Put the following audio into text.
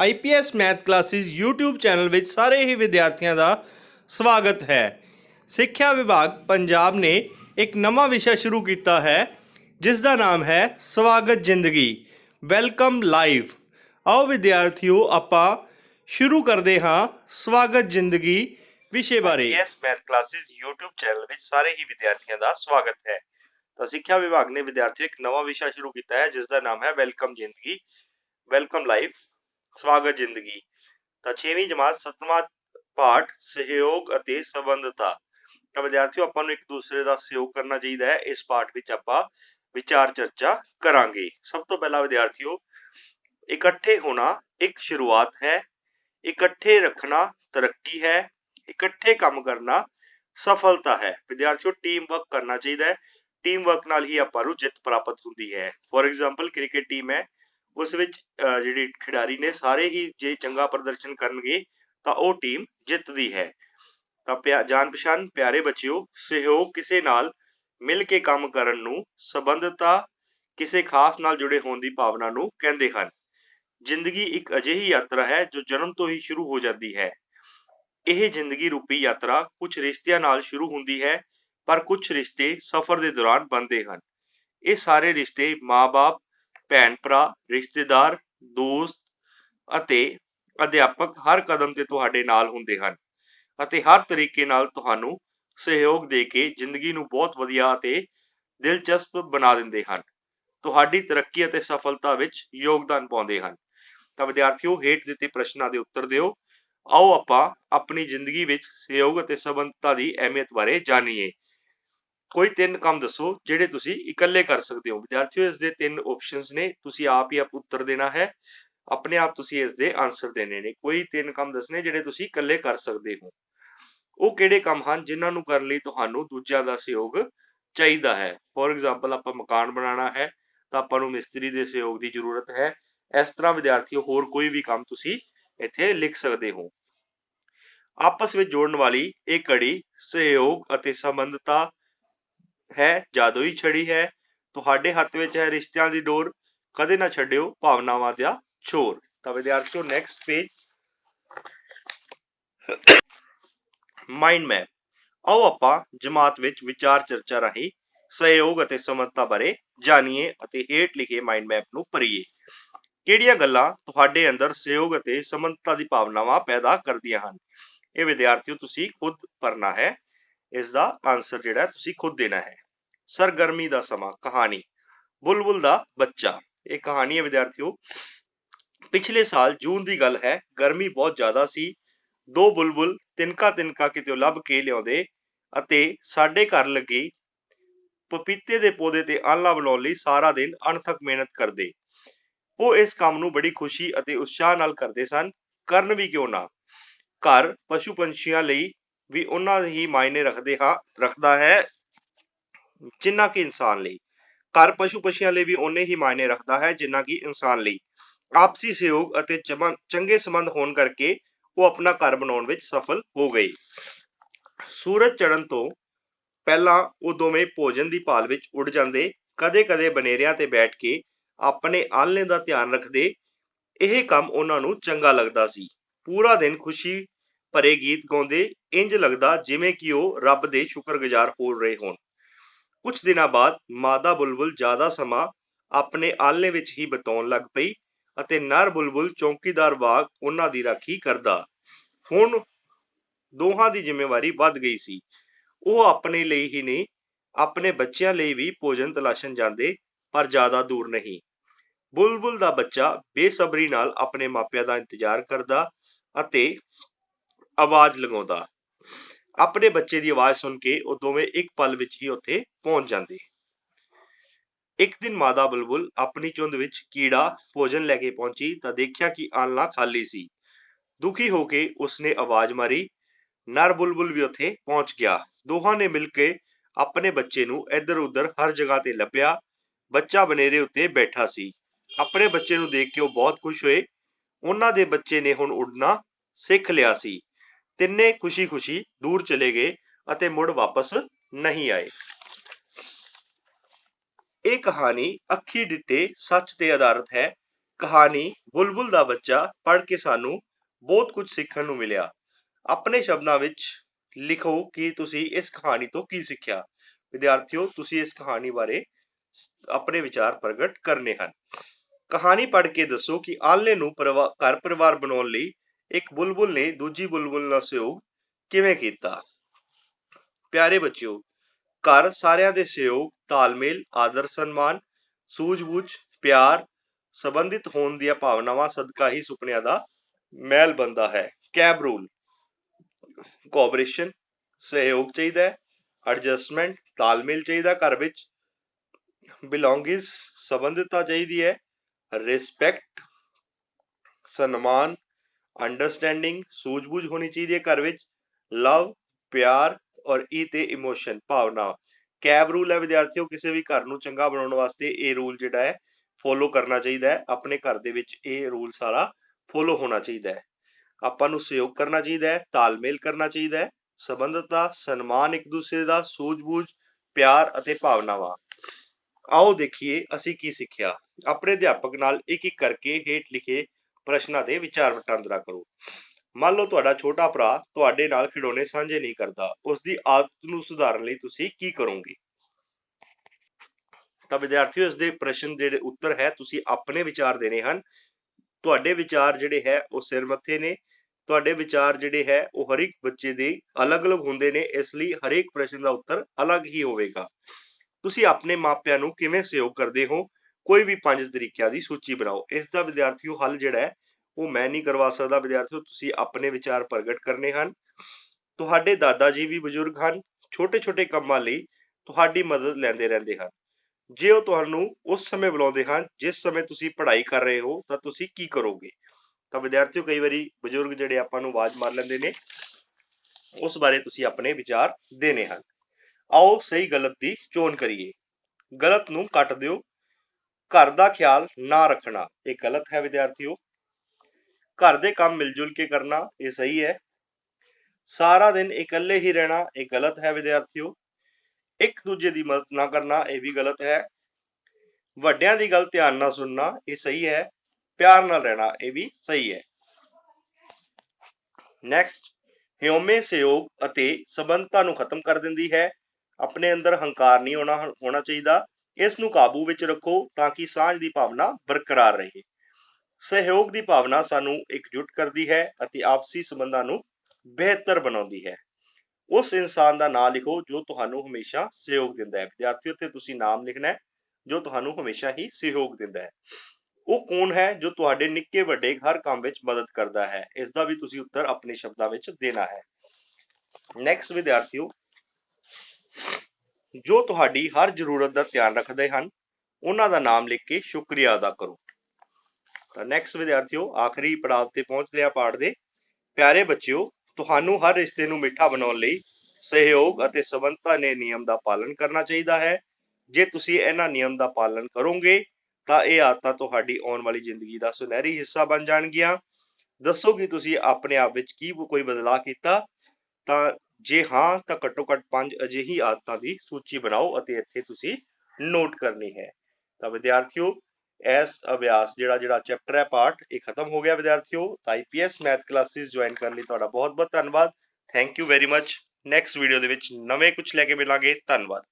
IPS math classes YouTube channel ਵਿੱਚ ਸਾਰੇ ਹੀ ਵਿਦਿਆਰਥੀਆਂ ਦਾ ਸਵਾਗਤ ਹੈ। ਸਿੱਖਿਆ ਵਿਭਾਗ ਪੰਜਾਬ ਨੇ ਇੱਕ ਨਵਾਂ ਵਿਸ਼ਾ ਸ਼ੁਰੂ ਕੀਤਾ ਹੈ, ਜਿਸ ਦਾ ਨਾਮ ਹੈ ਸਵਾਗਤ ਜ਼ਿੰਦਗੀ, ਵੈਲਕਮ ਲਾਈਫ। ਆਓ ਵਿਦਿਆਰਥੀਓ, ਆਪਾਂ ਸ਼ੁਰੂ ਕਰਦੇ ਹਾਂ ਸਵਾਗਤ ਜ਼ਿੰਦਗੀ ਵਿਸ਼ੇ ਬਾਰੇ। IPS math classes YouTube channel ਵਿੱਚ ਸਾਰੇ ਹੀ ਵਿਦਿਆਰਥੀਆਂ ਦਾ ਸਵਾਗਤ ਹੈ। ਤਾਂ ਸਿੱਖਿਆ ਵਿਭਾਗ ਨੇ ਵਿਦਿਆਰਥੀਓ ਇੱਕ ਨਵਾਂ ਵਿਸ਼ਾ ਸ਼ੁਰੂ ਕੀਤਾ ਹੈ, ਜਿਸ ਦਾ ਨਾਮ ਹੈ ਵੈਲਕਮ ਜ਼ਿੰਦਗੀ, ਵੈਲਕਮ ਲਾਈਫ। ਸਵਾਗਤ ਜ਼ਿੰਦਗੀ। ਤਾਂ 6ਵੀਂ ਜਮਾਤ 7ਵਾਂ ਪਾਠ, ਸਹਿਯੋਗ ਅਤੇ ਸੰਬੰਧਤਾ। ਤਾਂ ਵਿਦਿਆਰਥੀਓ, ਆਪਾਂ ਨੂੰ ਇੱਕ ਦੂਸਰੇ ਦਾ ਸਹਿਯੋਗ ਕਰਨਾ ਚਾਹੀਦਾ ਹੈ। ਇਸ ਪਾਠ ਵਿੱਚ ਆਪਾਂ ਵਿਚਾਰ ਚਰਚਾ ਕਰਾਂਗੇ। ਸਭ ਤੋਂ ਪਹਿਲਾਂ ਵਿਦਿਆਰਥੀਓ, ਇਕੱਠੇ ਹੋਣਾ ਇੱਕ ਸ਼ੁਰੂਆਤ ਹੈ। ਇਕੱਠੇ ਰੱਖਣਾ ਤਰੱਕੀ ਹੈ। ਇਕੱਠੇ ਕੰਮ ਕਰਨਾ ਸਫਲਤਾ ਹੈ। ਵਿਦਿਆਰਥੀਓ ਟੀਮ ਵਰਕ ਕਰਨਾ ਚਾਹੀਦਾ ਹੈ। ਟੀਮ ਵਰਕ ਨਾਲ ਹੀ ਆਪਾਂ ਨੂੰ ਜਿੱਤ ਪ੍ਰਾਪਤ ਹੁੰਦੀ ਹੈ। ਫੋਰ ਐਗਜ਼ਾਮਪਲ ਕ੍ਰਿਕਟ ਟੀਮ ਹੈ। ਉਸ ਵਿੱਚ ਜਿਹੜੇ ਖਿਡਾਰੀ ਨੇ ਸਾਰੇ ਹੀ ਜੇ ਚੰਗਾ ਪ੍ਰਦਰਸ਼ਨ ਕਰਨਗੇ, ਤਾਂ ਉਹ ਟੀਮ ਜਿੱਤਦੀ ਹੈ। ਤਾਂ ਜਾਣ ਪਛਾਣ ਪਿਆਰੇ ਬੱਚਿਓ, ਸਹਿਯੋਗ ਕਿਸੇ ਨਾਲ ਮਿਲ ਕੇ ਕੰਮ ਕਰਨ ਨੂੰ, ਸੰਬੰਧਤਾ ਕਿਸੇ ਖਾਸ ਨਾਲ ਜੁੜੇ ਹੋਣ ਦੀ ਭਾਵਨਾ ਨੂੰ ਕਹਿੰਦੇ ਹਨ। ਜ਼ਿੰਦਗੀ ਇੱਕ ਅਜਿਹੀ ਯਾਤਰਾ ਹੈ, ਜੋ ਜਨਮ ਤੋਂ ਹੀ ਸ਼ੁਰੂ ਹੋ ਜਾਂਦੀ ਹੈ। ਇਹ ਜ਼ਿੰਦਗੀ ਰੂਪੀ ਯਾਤਰਾ ਕੁਝ ਰਿਸ਼ਤਿਆਂ ਨਾਲ ਸ਼ੁਰੂ ਹੁੰਦੀ ਹੈ, ਪਰ ਕੁਝ ਰਿਸ਼ਤੇ ਸਫ਼ਰ ਦੇ ਦੌਰਾਨ ਬਣਦੇ ਹਨ। ਇਹ ਸਾਰੇ ਰਿਸ਼ਤੇ ਮਾਪੇ ਭੈਣ, ਭਰਾ, ਰਿਸ਼ਤੇਦਾਰ, ਦੋਸਤ ਅਤੇ ਅਧਿਆਪਕ ਹਰ ਕਦਮ ਤੇ ਤੁਹਾਡੇ ਨਾਲ ਹੁੰਦੇ ਹਨ ਅਤੇ ਹਰ ਤਰੀਕੇ ਨਾਲ ਤੁਹਾਨੂੰ ਸਹਿਯੋਗ ਦੇ ਕੇ ਜ਼ਿੰਦਗੀ ਨੂੰ ਬਹੁਤ ਵਧੀਆ ਅਤੇ ਦਿਲਚਸਪ ਬਣਾ ਦਿੰਦੇ ਹਨ। ਤੁਹਾਡੀ ਤਰੱਕੀ ਅਤੇ ਸਫਲਤਾ ਵਿੱਚ ਯੋਗਦਾਨ ਪਾਉਂਦੇ ਹਨ। ਤਾਂ ਵਿਦਿਆਰਥੀਓ, ਹੇਠ ਦਿੱਤੇ ਪ੍ਰਸ਼ਨਾਂ ਦੇ ਉੱਤਰ ਦਿਓ। ਆਓ ਆਪਾਂ ਆਪਣੀ ਜ਼ਿੰਦਗੀ ਵਿੱਚ ਸਹਿਯੋਗ ਅਤੇ ਸੰਬੰਧਤਾ ਦੀ ਅਹਿਮੀਅਤ ਬਾਰੇ ਜਾਣੀਏ ਕੋਈ ਤਿੰਨ ਕੰਮ ਦੱਸੋ, ਜਿਹੜੇ ਤੁਸੀਂ ਇਕੱਲੇ ਕਰ ਸਕਦੇ ਹੋ। ਵਿਦਿਆਰਥੀਓ ਇਸ ਦੇ ਤਿੰਨ ਆਪਸ਼ਨਸ ਨੇ। ਤੁਸੀਂ ਆਪ ਹੀ ਆਪ ਉੱਤਰ ਦੇਣਾ ਹੈ। ਆਪਣੇ ਆਪ ਤੁਸੀਂ ਇਸ ਦੇ ਆਨਸਰ ਦੇਣੇ ਨੇ। ਕੋਈ ਤਿੰਨ ਕੰਮ ਦੱਸਣੇ ਜਿਹੜੇ ਤੁਸੀਂ ਇਕੱਲੇ ਕਰ ਸਕਦੇ ਹੋ। ਉਹ ਕਿਹੜੇ ਕੰਮ ਹਨ ਜਿਨ੍ਹਾਂ ਨੂੰ ਕਰਨ ਲਈ ਤੁਹਾਨੂੰ ਦੂਜਿਆਂ ਦਾ ਸਹਿਯੋਗ ਚਾਹੀਦਾ ਹੈ? ਫੋਰ ਐਗਜ਼ਾਮਪਲ ਆਪਾਂ ਮਕਾਨ ਬਣਾਉਣਾ ਹੈ, ਤਾਂ ਆਪਾਂ ਨੂੰ ਮਿਸਤਰੀ ਦੇ ਸਹਿਯੋਗ ਦੀ ਜ਼ਰੂਰਤ ਹੈ। ਇਸ ਤਰ੍ਹਾਂ ਵਿਦਿਆਰਥੀਓ, ਹੋਰ ਕੋਈ ਵੀ ਕੰਮ ਤੁਸੀਂ ਇੱਥੇ ਲਿਖ ਸਕਦੇ ਹੋ। ਆਪਸ ਵਿੱਚ ਜੋੜਨ ਵਾਲੀ ਇਹ ਕੜੀ ਸਹਿਯੋਗ ਅਤੇ ਸੰਬੰਧਤਾ ਹੈ ਜਾਦੂਈ ਛੜੀ ਹੈ। ਤੁਹਾਡੇ ਹੱਥ ਵਿੱਚ ਹੈ ਰਿਸ਼ਤਿਆਂ ਦੀ ਡੋਰ, ਕਦੇ ਨਾ ਛੱਡਿਓ ਭਾਵਨਾਵਾਂ ਦਾ ਛੋਰ। ਤਾਂ ਵਿਦਿਆਰਥੀਓ ਨੈਕਸਟ ਪੇਜ ਮਾਈਂਡ ਮੈਪ ਆਓ ਆਪਾਂ ਜਮਾਤ ਵਿੱਚ ਵਿਚਾਰ ਚਰਚਾ ਰਾਹੀਂ ਸਹਿਯੋਗ ਅਤੇ ਸਮਰੱਥਾ ਬਾਰੇ ਜਾਣੀਏ ਅਤੇ ਹੇਠ ਲਿਖੇ ਮਾਈਂਡ ਮੈਪ ਨੂੰ ਭਰੀਏ। ਕਿਹੜੀਆਂ ਗੱਲਾਂ ਤੁਹਾਡੇ ਅੰਦਰ ਸਹਿਯੋਗ ਅਤੇ ਸਮਰੱਥਾ ਦੀ ਭਾਵਨਾਵਾਂ ਪੈਦਾ ਕਰਦੀਆਂ ਹਨ? ਇਹ ਵਿਦਿਆਰਥੀਓ, ਤੁਸੀਂ ਖੁਦ ਭਰਨਾ ਹੈ। ਇਸ ਦਾ ਆਨਸਰ ਜਿਹੜਾ ਤੁਸੀਂ ਖੁਦ ਦੇਣਾ ਹੈ। ਸਰਗਰਮੀ ਦਾ ਸਮਾਂ, ਕਹਾਣੀ, ਬੁਲਬੁਲ ਦਾ ਬੱਚਾ। ਇਹ ਕਹਾਣੀ ਹੈ ਵਿਦਿਆਰਥੀਓ, ਪਿਛਲੇ ਸਾਲ ਜੂਨ ਦੀ ਗੱਲ ਹੈ, ਗਰਮੀ ਬਹੁਤ ਜ਼ਿਆਦਾ ਸੀ। ਦੋ ਬੁਲਬੁਲ ਤਿਨਕਾ ਤਿਨਕਾ ਕਿਤੇ ਲੱਭ ਕੇ ਲਿਆਉਂਦੇ ਅਤੇ ਸਾਡੇ ਘਰ ਲੱਗੀ ਪਪੀਤੇ ਦੇ ਪੌਦੇ ਤੇ ਆਲਾ ਬਣਾਉਣ ਲਈ ਸਾਰਾ ਦਿਨ ਅਣਥਕ ਮਿਹਨਤ ਕਰਦੇ। ਉਹ ਇਸ ਕੰਮ ਨੂੰ ਬੜੀ ਖੁਸ਼ੀ ਅਤੇ ਉਤਸ਼ਾਹ ਨਾਲ ਕਰਦੇ ਸਨ। ਕਰਨ ਵੀ ਕਿਉਂ ਨਾ? ਘਰ ਪਸ਼ੂ ਪੰਛੀਆਂ ਲਈ ਵੀ ਉਹਨਾਂ ਹੀ ਮਾਇਨੇ ਰੱਖਦੇ ਹਾਂ, ਰੱਖਦਾ ਹੈ ਜਿੰਨਾ ਕਿ ਇਨਸਾਨ ਲਈ। ਘਰ ਪਸ਼ੂ ਪੰਛੀਆਂ ਲਈ ਵੀ ਉਹਨੇ ਹੀ ਮਾਇਨੇ ਰੱਖਦਾ ਹੈ ਜਿੰਨਾ ਕਿ ਇਨਸਾਨ ਲਈ। ਆਪਸੀ ਸਹਿਯੋਗ ਅਤੇ ਚੰਗੇ ਸੰਬੰਧ ਹੋਣ ਕਰਕੇ ਉਹ ਆਪਣਾ ਘਰ ਬਣਾਉਣ ਵਿੱਚ ਸਫਲ ਹੋ ਗਈ ਸੂਰਜ ਚੜ੍ਹਨ ਤੋਂ ਪਹਿਲਾਂ ਉਹ ਦੋਵੇਂ ਭੋਜਨ ਦੀ ਭਾਲ ਵਿੱਚ ਉੱਡ ਜਾਂਦੇ, ਕਦੇ-ਕਦੇ ਬਨੇਰਿਆਂ ਤੇ ਬੈਠ ਕੇ ਆਪਣੇ ਆਲ੍ਹਣੇ ਦਾ ਧਿਆਨ ਰੱਖਦੇ। ਇਹ ਕੰਮ ਉਹਨਾਂ ਨੂੰ ਚੰਗਾ ਲੱਗਦਾ ਸੀ। ਪੂਰਾ ਦਿਨ ਖੁਸ਼ੀ ਭਰੇ ਗੀਤ ਗਾਉਂਦੇ ਇੰਜ ਲੱਗਦਾ ਜਿਵੇਂ ਕਿ ਉਹ ਰੱਬ ਦੇ ਸ਼ੁਕਰਗੁਜ਼ਾਰ ਹੋ ਰਹੇ ਹੋਣ। ਕੁਝ ਦਿਨਾਂ ਬਾਅਦ ਮਾਦਾ ਬੁਲਬੁਲ ਜ਼ਿਆਦਾ ਸਮਾਂ ਆਪਣੇ ਆਲ੍ਹਣੇ ਵਿੱਚ ਹੀ ਬਿਤਾਉਣ ਲੱਗ ਪਈ ਅਤੇ ਨਰ ਬੁਲਬੁਲ ਚੌਕੀਦਾਰ ਵਾਂਗ ਉਹਨਾਂ ਦੀ ਰਾਖੀ ਕਰਦਾ। ਹੁਣ ਦੋਹਾਂ ਦੀ ਜ਼ਿੰਮੇਵਾਰੀ ਵੱਧ ਗਈ ਸੀ। ਉਹ ਆਪਣੇ ਲਈ ਹੀ ਨਹੀਂ, ਆਪਣੇ ਬੱਚਿਆਂ ਲਈ ਵੀ ਭੋਜਨ ਤਲਾਸ਼ਣ ਜਾਂਦੇ, ਪਰ ਜ਼ਿਆਦਾ ਦੂਰ ਨਹੀਂ। ਬੁਲਬੁਲ ਦਾ ਬੱਚਾ ਬੇਸਬਰੀ ਨਾਲ ਆਪਣੇ ਮਾਪਿਆਂ ਦਾ ਇੰਤਜ਼ਾਰ ਕਰਦਾ ਅਤੇ ਆਵਾਜ਼ ਲਗਾਉਂਦਾ। ਆਪਣੇ ਬੱਚੇ ਦੀ ਆਵਾਜ਼ ਸੁਣ ਕੇ ਉਹ ਦੋਵੇਂ ਇੱਕ ਪਲ ਵਿੱਚ ਹੀ ਉੱਥੇ ਪਹੁੰਚ ਜਾਂਦੇ। ਇੱਕ ਦਿਨ ਮਾਦਾ ਬੁਲਬੁਲ ਆਪਣੀ ਚੁੰਦ ਵਿੱਚ ਕੀੜਾ ਭੋਜਨ ਲੈ ਕੇ ਪਹੁੰਚੀ ਤਾਂ ਦੇਖਿਆ ਕਿ ਆਲਣਾ ਖਾਲੀ ਸੀ। ਦੁਖੀ ਹੋ ਕੇ ਉਸਨੇ ਆਵਾਜ਼ ਮਾਰੀ। ਨਰ ਬੁਲਬੁਲ ਵੀ ਉੱਥੇ ਪਹੁੰਚ ਗਿਆ। ਦੋਹਾਂ ਨੇ ਮਿਲ ਕੇ ਆਪਣੇ ਬੱਚੇ ਨੂੰ ਇੱਧਰ ਉੱਧਰ ਹਰ ਜਗ੍ਹਾ ਤੇ ਲੱਭਿਆ। ਬੱਚਾ ਬਨੇਰੇ ਉੱਤੇ ਬੈਠਾ ਸੀ। ਆਪਣੇ ਬੱਚੇ ਨੂੰ ਦੇਖ ਕੇ ਉਹ ਬਹੁਤ ਖੁਸ਼ ਹੋਏ। ਉਹਨਾਂ ਦੇ ਬੱਚੇ ਨੇ ਹੁਣ ਉੱਡਣਾ ਸਿੱਖ ਲਿਆ ਸੀ। ਤਿੰਨੇ ਖੁਸ਼ੀ-ਖੁਸ਼ੀ ਦੂਰ ਚਲੇ ਗਏ ਅਤੇ ਮੁੜ ਵਾਪਸ ਨਹੀਂ ਆਏ। ਇਹ ਕਹਾਣੀ ਅੱਖੀ ਡਿੱਟੇ ਸੱਚ ਤੇ ਆਧਾਰਿਤ ਹੈ। ਕਹਾਣੀ ਬੁਲਬੁਲ ਦਾ ਬੱਚਾ ਪੜ੍ਹ ਕੇ ਸਾਨੂੰ ਬਹੁਤ ਕੁਝ ਸਿੱਖਣ ਨੂੰ ਮਿਲਿਆ। ਆਪਣੇ ਸ਼ਬਦਾਂ ਵਿੱਚ ਲਿਖੋ ਕਿ ਤੁਸੀਂ ਇਸ ਕਹਾਣੀ ਤੋਂ ਕੀ ਸਿੱਖਿਆ। ਵਿਦਿਆਰਥੀਓ, ਤੁਸੀਂ ਇਸ ਕਹਾਣੀ ਬਾਰੇ ਆਪਣੇ ਵਿਚਾਰ ਪ੍ਰਗਟ ਕਰਨੇ ਹਨ। ਕਹਾਣੀ ਪੜ੍ਹ ਕੇ ਦੱਸੋ ਕਿ ਆਲ੍ਹਣੇ ਨੂੰ ਪਰਿਵਾ- ਘਰ ਪਰਿਵਾਰ ਬਣਾਉਣ ਲਈ ਇੱਕ ਬੁਲਬੁਲ ਨੇ ਦੂਜੀ ਬੁਲਬੁਲ ਨਾਲ ਸਹਿਯੋਗ ਕਿਵੇਂ ਕੀਤਾ? ਪਿਆਰੇ ਬੱਚਿਓ, ਘਰ ਸਾਰਿਆਂ ਦੇ ਸਹਿਯੋਗ, ਤਾਲਮੇਲ, ਆਦਰ, ਸਨਮਾਨ, ਸੂਝ-ਬੂਝ, ਪਿਆਰ ਸੰਬੰਧਿਤ ਹੋਣ ਦੀਆਂ ਭਾਵਨਾਵਾਂ ਸਦਕਾ ਹੀ ਸੁਪਨਿਆਂ ਦਾ ਮਹਿਲ ਬਣਦਾ ਹੈ। ਕੈਬ ਰੂਲ, ਕੋਆਪਰੇਸ਼ਨ, ਸਹਿਯੋਗ ਚਾਹੀਦਾ ਹੈ, ਐਡਜਸਟਮੈਂਟ, ਤਾਲਮੇਲ ਚਾਹੀਦਾ ਘਰ ਵਿੱਚ, ਬਿਲੋਂਗਿੰਗਸ ਸੰਬੰਧਿਤਤਾ ਚਾਹੀਦੀ ਹੈ, ਰਿਸਪੈਕਟ, ਸਨਮਾਨ ਅੰਡਰਸਟੈਂਡਿੰਗ ਸੂਝ-ਬੂਝ ਹੋਣੀ ਚਾਹੀਦੀ ਹੈ ਘਰ ਵਿੱਚ। ਲਵ ਪਿਆਰ ਔਰ ਈ ਤੇ ਇਮੋਸ਼ਨ ਭਾਵਨਾ। ਕੈਬ ਰੂਲ ਹੈ ਵਿਦਿਆਰਥੀਓ, ਕਿਸੇ ਵੀ ਘਰ ਨੂੰ ਚੰਗਾ ਬਣਾਉਣ ਵਾਸਤੇ ਇਹ ਰੂਲ ਜਿਹੜਾ ਹੈ ਫੋਲੋ ਕਰਨਾ ਚਾਹੀਦਾ ਹੈ। ਆਪਣੇ ਘਰ ਦੇ ਵਿੱਚ ਇਹ ਰੂਲ ਸਾਰਾ ਫੋਲੋ ਹੋਣਾ ਚਾਹੀਦਾ ਹੈ। ਆਪਾਂ ਨੂੰ ਸਹਿਯੋਗ ਕਰਨਾ ਚਾਹੀਦਾ ਹੈ, ਤਾਲਮੇਲ ਕਰਨਾ ਚਾਹੀਦਾ ਹੈ। ਸੰਬੰਧਤਾ, ਸਨਮਾਨ ਇੱਕ ਦੂਸਰੇ ਦਾ, ਸੂਝ-ਬੂਝ, ਪਿਆਰ ਅਤੇ ਭਾਵਨਾਵਾਂ। ਆਓ ਦੇਖੀਏ ਅਸੀਂ ਕੀ ਸਿੱਖਿਆ। ਆਪਣੇ ਅਧਿਆਪਕ ਨਾਲ ਇੱਕ ਇੱਕ ਕਰਕੇ ਹੇਠ ਲਿਖੇ ਪ੍ਰਸ਼ਨਾਂ ਦੇ ਵਿਚਾਰ ਵਟਾਂਦਰਾ ਕਰੋ। ਮੰਨ ਲਓ ਤੁਹਾਡਾ ਛੋਟਾ ਭਰਾ ਤੁਹਾਡੇ ਨਾਲ ਖਿਡੌਣੇ ਸਾਂਝੇ ਨਹੀਂ ਕਰਦਾ ਉਸ ਦੀ ਆਦਤ ਨੂੰ ਸੁਧਾਰਨ ਲਈ ਤੁਸੀਂ ਕੀ ਕਰੋਗੇ? ਤਾਂ ਵਿਦਿਆਰਥੀਓ, ਇਸ ਦੇ ਪ੍ਰਸ਼ਨ ਜਿਹੜੇ ਉੱਤਰ ਹੈ, ਤੁਸੀਂ ਆਪਣੇ ਵਿਚਾਰ ਦੇਣੇ ਹਨ। ਤੁਹਾਡੇ ਵਿਚਾਰ ਜਿਹੜੇ ਹੈ, ਉਹ ਸਿਰ ਮੱਥੇ ਨੇ। ਤੁਹਾਡੇ ਵਿਚਾਰ ਜਿਹੜੇ ਹੈ, ਉਹ ਹਰ ਇੱਕ ਬੱਚੇ ਦੇ ਅਲੱਗ-ਅਲੱਗ ਹੁੰਦੇ ਨੇ, ਇਸ ਲਈ ਹਰੇਕ ਪ੍ਰਸ਼ਨ ਦਾ ਉੱਤਰ ਅਲੱਗ ਹੀ ਹੋਵੇਗਾ। ਤੁਸੀਂ ਆਪਣੇ ਮਾਪਿਆਂ ਨੂੰ ਕਿਵੇਂ ਸਹਿਯੋਗ ਕਰਦੇ ਹੋ? ਕੋਈ ਵੀ ਪੰਜ ਤਰੀਕਿਆਂ ਦੀ ਸੂਚੀ ਬਣਾਓ। ਇਸ ਦਾ ਵਿਦਿਆਰਥੀਓ ਹੱਲ ਜਿਹੜਾ ਹੈ, ਉਹ ਮੈਂ ਨਹੀਂ ਕਰਵਾ ਸਕਦਾ। ਵਿਦਿਆਰਥੀਓ, ਤੁਸੀਂ ਆਪਣੇ ਵਿਚਾਰ ਪ੍ਰਗਟ ਕਰਨੇ ਹਨ। ਤੁਹਾਡੇ ਦਾਦਾ ਜੀ ਵੀ ਬਜ਼ੁਰਗ ਹਨ। ਛੋਟੇ-ਛੋਟੇ ਕੰਮਾਂ ਲਈ ਤੁਹਾਡੀ ਮਦਦ ਲੈਂਦੇ ਰਹਿੰਦੇ ਹਨ। ਜੇ ਉਹ ਤੁਹਾਨੂੰ ਉਸ ਸਮੇਂ ਬੁਲਾਉਂਦੇ ਹਨ, ਜਿਸ ਸਮੇਂ ਤੁਸੀਂ ਪੜ੍ਹਾਈ ਕਰ ਰਹੇ ਹੋ, ਤਾਂ ਤੁਸੀਂ ਕੀ ਕਰੋਗੇ? ਤਾਂ ਵਿਦਿਆਰਥੀਓ, ਕਈ ਵਾਰੀ ਬਜ਼ੁਰਗ ਜਿਹੜੇ ਆਪਾਂ ਨੂੰ ਆਵਾਜ਼ ਮਾਰ ਲੈਂਦੇ ਨੇ, ਉਸ ਬਾਰੇ ਤੁਸੀਂ ਆਪਣੇ ਵਿਚਾਰ ਦੇਣੇ ਹਨ। ਆਓ ਸਹੀ ਗਲਤ ਦੀ ਚੋਣ ਕਰੀਏ। ਗਲਤ ਨੂੰ ਕੱਟ ਦਿਓ। ਘਰ ਦਾ ਖਿਆਲ ਨਾ ਰੱਖਣਾ, ਇਹ ਗਲਤ ਹੈ ਵਿਦਿਆਰਥੀਓ। ਘਰ ਦੇ ਕੰਮ ਮਿਲ ਜੁਲ ਕੇ ਕਰਨਾ, ਇਹ ਸਹੀ ਹੈ। ਸਾਰਾ ਦਿਨ ਇਕੱਲੇ ਹੀ ਰਹਿਣਾ, ਇਹ ਗਲਤ ਹੈ ਵਿਦਿਆਰਥੀਓ। ਇੱਕ ਦੂਜੇ ਦੀ ਮਦਦ ਨਾ ਕਰਨਾ, ਇਹ ਵੀ ਗਲਤ ਹੈ। ਵੱਡਿਆਂ ਦੀ ਗੱਲ ਧਿਆਨ ਨਾਲ ਸੁਣਨਾ, ਇਹ ਸਹੀ ਹੈ। ਪਿਆਰ ਨਾਲ ਰਹਿਣਾ, ਇਹ ਵੀ ਸਹੀ ਹੈ। ਨੈਕਸਟ ਹਿਉਮੇ ਸਹਿਯੋਗ ਅਤੇ ਸੰਬੰਧਤਾ ਨੂੰ ਖਤਮ ਕਰ ਦਿੰਦੀ ਹੈ। ਆਪਣੇ ਅੰਦਰ ਹੰਕਾਰ ਨਹੀਂ ਹੋਣਾ ਹੋਣਾ ਚਾਹੀਦਾ। ਇਸ ਨੂੰ ਕਾਬੂ ਵਿੱਚ ਰੱਖੋ ਤਾਂ ਕਿ ਸਾਂਝ ਦੀ ਭਾਵਨਾ ਬਰਕਰਾਰ ਰਹੇ। ਸਹਿਯੋਗ ਦੀ ਭਾਵਨਾ ਸਾਨੂੰ ਇਕਜੁੱਟ ਕਰਦੀ ਹੈ ਅਤੇ ਆਪਸੀ ਸੰਬੰਧਾਂ ਨੂੰ ਬਿਹਤਰ ਬਣਾਉਂਦੀ ਹੈ। ਉਸ ਇਨਸਾਨ ਦਾ ਨਾਮ ਲਿਖੋ ਜੋ ਤੁਹਾਨੂੰ ਹਮੇਸ਼ਾ ਸਹਿਯੋਗ ਦਿੰਦਾ ਹੈ। ਵਿਦਿਆਰਥੀਓ ਤੇ ਤੁਸੀਂ ਨਾਮ ਲਿਖਣਾ ਹੈ ਜੋ ਤੁਹਾਨੂੰ ਹਮੇਸ਼ਾ ਹੀ ਸਹਿਯੋਗ ਦਿੰਦਾ ਹੈ। ਉਹ ਕੌਣ ਹੈ ਜੋ ਤੁਹਾਡੇ ਨਿੱਕੇ ਵੱਡੇ ਹਰ ਕੰਮ ਵਿੱਚ ਮਦਦ ਕਰਦਾ ਹੈ? ਇਸ ਦਾ ਵੀ ਤੁਸੀਂ ਉੱਤਰ ਆਪਣੇ ਸ਼ਬਦਾਂ ਵਿੱਚ ਦੇਣਾ ਹੈ। ਨੈਕਸਟ ਵਿਦਿਆਰਥੀਓ ਜੋ ਤੁਹਾਡੀ ਹਰ ਜ਼ਰੂਰਤ ਦਾ ਧਿਆਨ ਰੱਖਦੇ ਹਨ, ਉਹਨਾਂ ਦਾ ਨਾਮ ਲਿਖ ਕੇ ਸ਼ੁਕਰੀਆ ਅਦਾ ਕਰੋ। ਤਾਂ ਨੈਕਸਟ ਵਿਦਿਆਰਥੀਓ, ਆਖਰੀ ਪੜਾਅ ਤੇ ਪਹੁੰਚ ਲਿਆ ਪਾਠ ਦੇ। ਪਿਆਰੇ ਬੱਚਿਓ, ਤੁਹਾਨੂੰ ਹਰ ਰਿਸ਼ਤੇ ਨੂੰ ਮਿੱਠਾ ਬਣਾਉਣ ਲਈ ਸਹਿਯੋਗ ਅਤੇ ਸਬੰਧਤਾ ਨੇ ਨਿਯਮ ਦਾ ਪਾਲਣ ਕਰਨਾ ਚਾਹੀਦਾ ਹੈ। ਜੇ ਤੁਸੀਂ ਇਹਨਾਂ ਨਿਯਮ ਦਾ ਪਾਲਣ ਕਰੋਗੇ, ਤਾਂ ਇਹ ਆਦਤਾਂ ਤੁਹਾਡੀ ਆਉਣ ਵਾਲੀ ਜ਼ਿੰਦਗੀ ਦਾ ਸੁਨਹਿਰੀ ਹਿੱਸਾ ਬਣ ਜਾਣਗੀਆਂ। ਦੱਸੋ ਕਿ ਤੁਸੀਂ ਆਪਣੇ ਆਪ ਵਿੱਚ ਕੀ ਕੋਈ ਬਦਲਾਅ ਕੀਤਾ? ਤਾਂ ਜੇ ਹਾਂ, ਤਾਂ ਘੱਟੋ ਘੱਟ ਪੰਜ ਅਜਿਹੀ ਆਦਤਾਂ ਦੀ ਸੂਚੀ ਬਣਾਓ ਅਤੇ ਇੱਥੇ ਤੁਸੀਂ ਨੋਟ ਕਰਨੀ ਹੈ। ਤਾਂ ਵਿਦਿਆਰਥੀਓ, ਇਸ ਅਭਿਆਸ ਜਿਹੜਾ ਜਿਹੜਾ ਚੈਪਟਰ ਹੈ, ਪਾਠ, ਇਹ ਖਤਮ ਹੋ ਗਿਆ ਵਿਦਿਆਰਥੀਓ। ਤਾਂ ਆਈਪੀਐਸ ਮੈਥ ਕਲਾਸਿਸ ਜੁਆਇਨ ਕਰਨ ਲਈ ਤੁਹਾਡਾ ਬਹੁਤ ਬਹੁਤ ਧੰਨਵਾਦ। Thank you very much next video ਦੇ ਵਿੱਚ ਨਵੇਂ ਕੁਝ ਲੈ ਕੇ ਮਿਲਾਂਗੇ। ਧੰਨਵਾਦ।